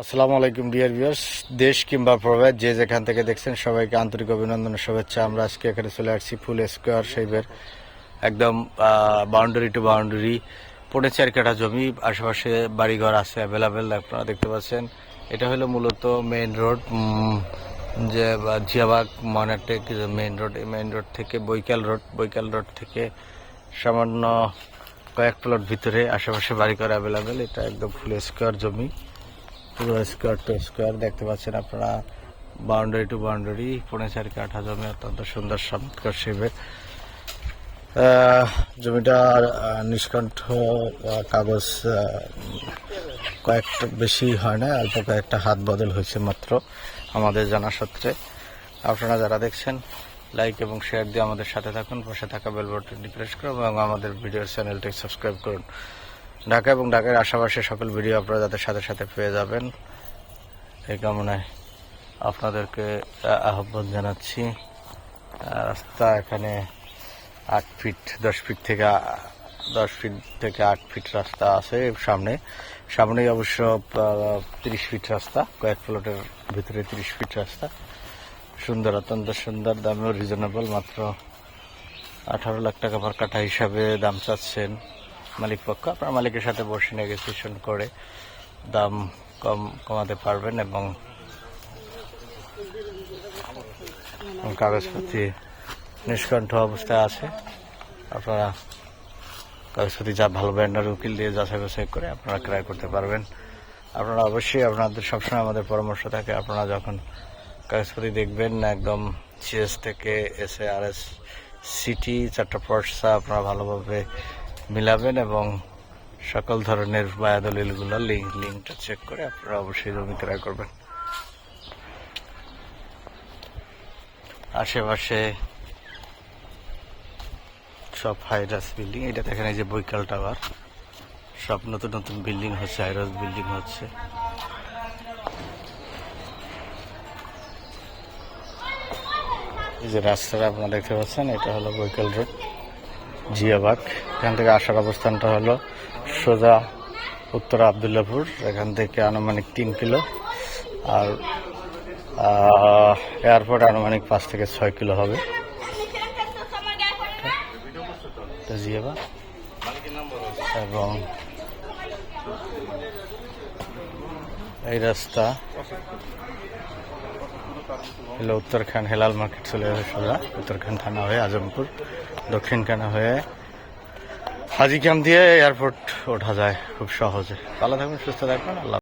আসসালামু আলাইকুম, dear viewers. দেশ কিংবা প্রবাদ যে যেখান থেকে দেখছেন, সবাইকে আন্তরিক অভিনন্দন শুভেচ্ছা। আমরা আজকে এখানে চলে আসছি ফুল স্কোয়ার শেপের একদম বাউন্ডারি টু বাউন্ডারি পড়ে চার কাঠা জমি। আশেপাশে বাড়িঘর আছে অ্যাভেলেবেল আপনারা দেখতে পাচ্ছেন। এটা হলো মূলত মেইন রোড যে জিয়াবাগ মনাটেক মেইন রোড এই মেইন রোড থেকে বৈকাল রোড বৈকাল রোড থেকে সামান্য কয়েক প্লট ভিতরে আশেপাশে বাড়িঘর অ্যাভেলেবেল এটা একদম ফুল স্কোয়ার জমি। পুরো স্কোয়ার টু স্কোয়ার দেখতে পাচ্ছেন আপনারা। বাউন্ডারি টু বাউন্ডারি পৌনে চার কাঠা জমি, অত্যন্ত সুন্দর চমৎকার শিবে জমিটা নিষ্কণ্ঠ কাগজ কয়েকটা বেশি হয় না, অল্প কয়েকটা হাত বদল হয়েছে মাত্র আমাদের জানা সত্ত্বে আপনারা যারা দেখছেন লাইক এবং শেয়ার দিয়ে আমাদের সাথে থাকুন, পাশে থাকা বেল বাটনটি প্রেস করুন এবং আমাদের ভিডিও চ্যানেলটি সাবস্ক্রাইব করুন। ঢাকা এবং ঢাকার আশেপাশে সকল ভিডিও আপনারা যাদের সাথে সাথে পেয়ে যাবেন। এই কামনায় আপনাদেরকে আহ্বান জানাচ্ছি। রাস্তা এখানে আট ফিট, দশ ফিট থেকে, দশ ফিট থেকে আট ফিট রাস্তা আছে সামনে। সামনেই অবশ্য তিরিশ ফিট রাস্তা, কয়েক প্লটের ভিতরে তিরিশ ফিট রাস্তা। সুন্দর, অত্যন্ত সুন্দর, দামেও রিজনেবল মাত্র আঠারো লাখ টাকা পার কাঠা হিসাবে দাম চাচ্ছেন। মালিক পক্ষ, আপনার মালিকের সাথে বসে নেগোসিয়েশন করে দাম কম কমাতে পারবেন এবং কাগজপত্র নিষ্কণ্ঠ অবস্থায় আছে। আপনারা কাগজপত্র যা ভালো ব্র্যান্ডের উকিল দিয়ে যাচাই বাছাই করে আপনারা ক্রয় করতে পারবেন। আপনারা অবশ্যই আপনাদের সবসময় আমাদের পরামর্শ থাকে, আপনারা যখন কাগজপত্র দেখবেন, একদম সিএস থেকে S A R S city চারটা পর্সা আপনারা ভালোভাবে মিলাবেন এবং সকল ধরনের বায়াদলিলগুলো লিঙ্ক লিঙ্কটা চেক করে আপনারা অবশ্যই জমি ক্রয় করবেন। আশেপাশে সব হাইরাস বিল্ডিং এটা দেখেন এই যে বৈকাল টাওয়ার। সব নতুন নতুন বিল্ডিং হচ্ছে হাইরাস বিল্ডিং হচ্ছে। এই যে রাস্তাটা আপনারা দেখতে পাচ্ছেন, এটা হলো বৈকাল রোড জিয়াবাগ এখান থেকে আসার অবস্থানটা হলো সোজা উত্তর আবদুল্লাপুর, এখান থেকে আনুমানিক তিন কিলো। আর এয়ারপোর্ট আনুমানিক পাঁচ থেকে ছয় কিলো হবে। জিয়াবাগ এবং এই রাস্তা হলো উত্তরখান হেলাল মার্কেট চলে যাবে সোজা উত্তরখান থানা হয়ে আজমপুর দক্ষিণখানা হয়ে হাজিকাম দিয়ে এয়ারপোর্ট ওঠা যায় খুব সহজে। ভালো থাকবেন সুস্থ থাকবেন আল্লাহ